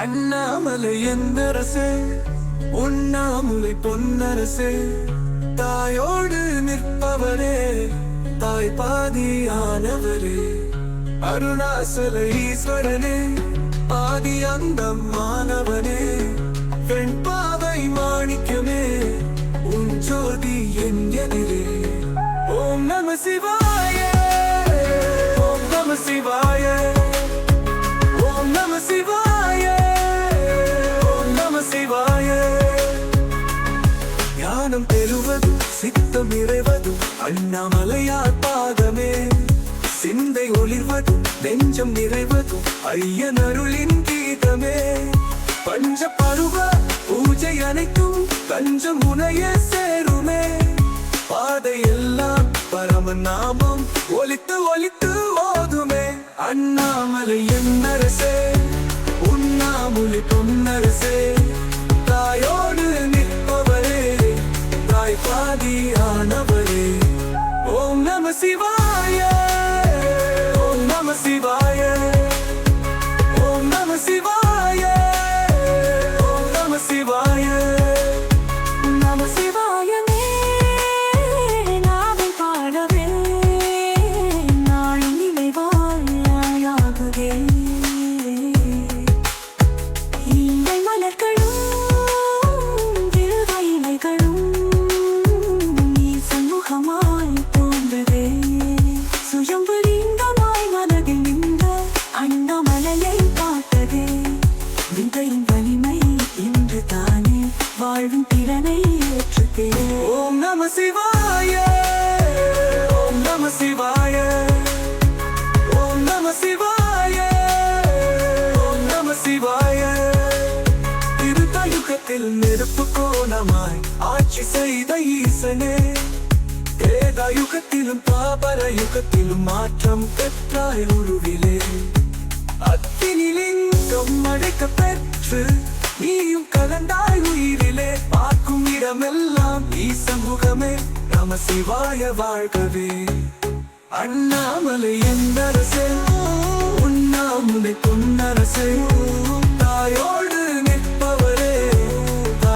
அண்ணாமலை எந்தரசே உண்ணாமுலை பொன்னரசே தாயோடு நிற்பவரே தாய் பாதியானவரே. அருணாசல ஈஸ்வரனே பாதி அந்தம் மாணவனே. பெண் பாவை மாணிக்கமே உன் ஜோதி என் எதிரே. ஓம் நம சிவா ஞானம் பெறுவதும் சித்தம் இறைவதும் அண்ணாமலையார் பாதமே. சிந்தை ஒளிர்வதும் நெஞ்சம் நிறைவதும் ஐயன் அருளின் கீதமே. பஞ்ச பருவ பூஜை அனைத்தும் கஞ்சம் உனைய சேருமே. பாதை எல்லாம் பரம நாமம் ஒலித்து ஒலித்து ஓதுமே. அண்ணாமலை என்னரசே. உண்ணாமுலை சிவாய ஓம் நம சிவாய. விந்தையின் வலிமை இன்று தானே வாழும் திறனை ஏற்றுக்கே ஓம் நம சிவாய. ஓம் நம சிவாய. ஓம் நம சிவாய. ஓம் நம சிவாய. திருத்தயுகத்தில் நெருப்பு கோணமாய் ஆட்சி செய்த ஈசனே. யுகத்திலும் பாபர யுகத்திலும் மாற்றம் பெற்றாய் உருவிலே. அத்தினிலிங்கம் அழைக்க பெற்ற நீயும் கலந்தாய் உயிரிலே. பார்க்கும் இடமெல்லாம் நீ சமூகமே. நம சிவாய வாழ்கவே. அண்ணாமலை எந்தரசே உண்ணாமுலை பொன்னரசே தாயோடு